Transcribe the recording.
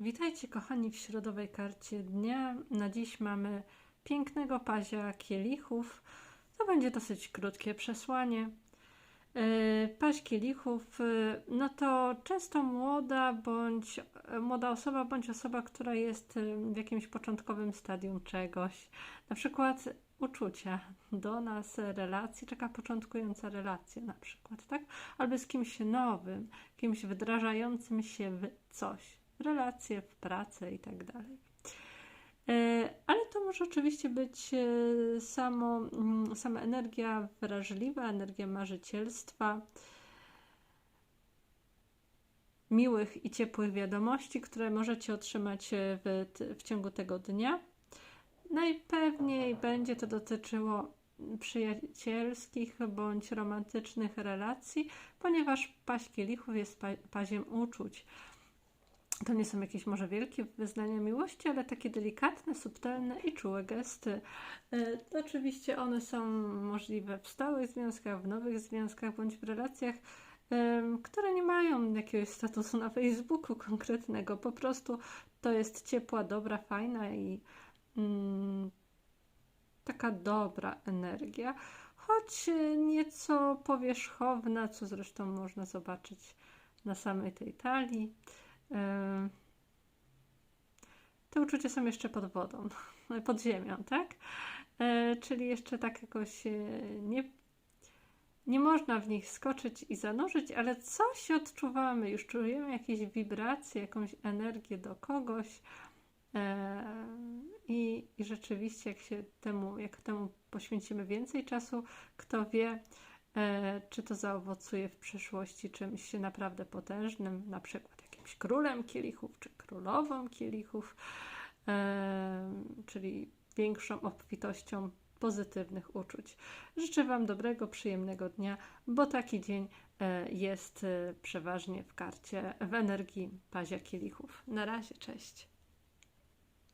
Witajcie kochani w środowej karcie dnia. Na dziś mamy pięknego pazia kielichów. To będzie dosyć krótkie przesłanie. Yy, Paź kielichów, yy, no to często młoda bądź młoda osoba, bądź osoba, która jest w jakimś początkowym stadium czegoś, na przykład uczucia do nas, relacji, taka początkująca relacja na przykład, tak? Albo z kimś nowym, kimś wdrażającym się w coś relacje, w pracę i tak dalej. E, ale to może oczywiście być e, samo, mm, sama energia wrażliwa, energia marzycielstwa, miłych i ciepłych wiadomości, które możecie otrzymać e, w, w ciągu tego dnia. Najpewniej będzie to dotyczyło przyjacielskich bądź romantycznych relacji, ponieważ paść kielichów jest paziem uczuć. To nie są jakieś może wielkie wyznania miłości, ale takie delikatne, subtelne i czułe gesty. E, oczywiście one są możliwe w stałych związkach, w nowych związkach bądź w relacjach, które nie mają jakiegoś statusu na Facebooku konkretnego. Po prostu to jest ciepła, dobra, fajna i mm, taka dobra energia, choć nieco powierzchowna, co zresztą można zobaczyć na samej tej talii. Te uczucia są jeszcze pod wodą, pod ziemią, tak? E, czyli jeszcze tak jakoś e, nie, nie można w nich skoczyć i zanurzyć, ale coś odczuwamy, już czujemy jakieś wibracje, jakąś energię do kogoś. I, I rzeczywiście, jak się temu, jak temu poświęcimy więcej czasu, kto wie, czy to zaowocuje w przyszłości czymś naprawdę potężnym, na przykład jakimś królem kielichów czy królową kielichów, e, czyli większą obfitością pozytywnych uczuć. Życzę Wam dobrego, przyjemnego dnia, bo taki dzień e, jest e, przeważnie w karcie w energii pazia kielichów. Na razie, cześć.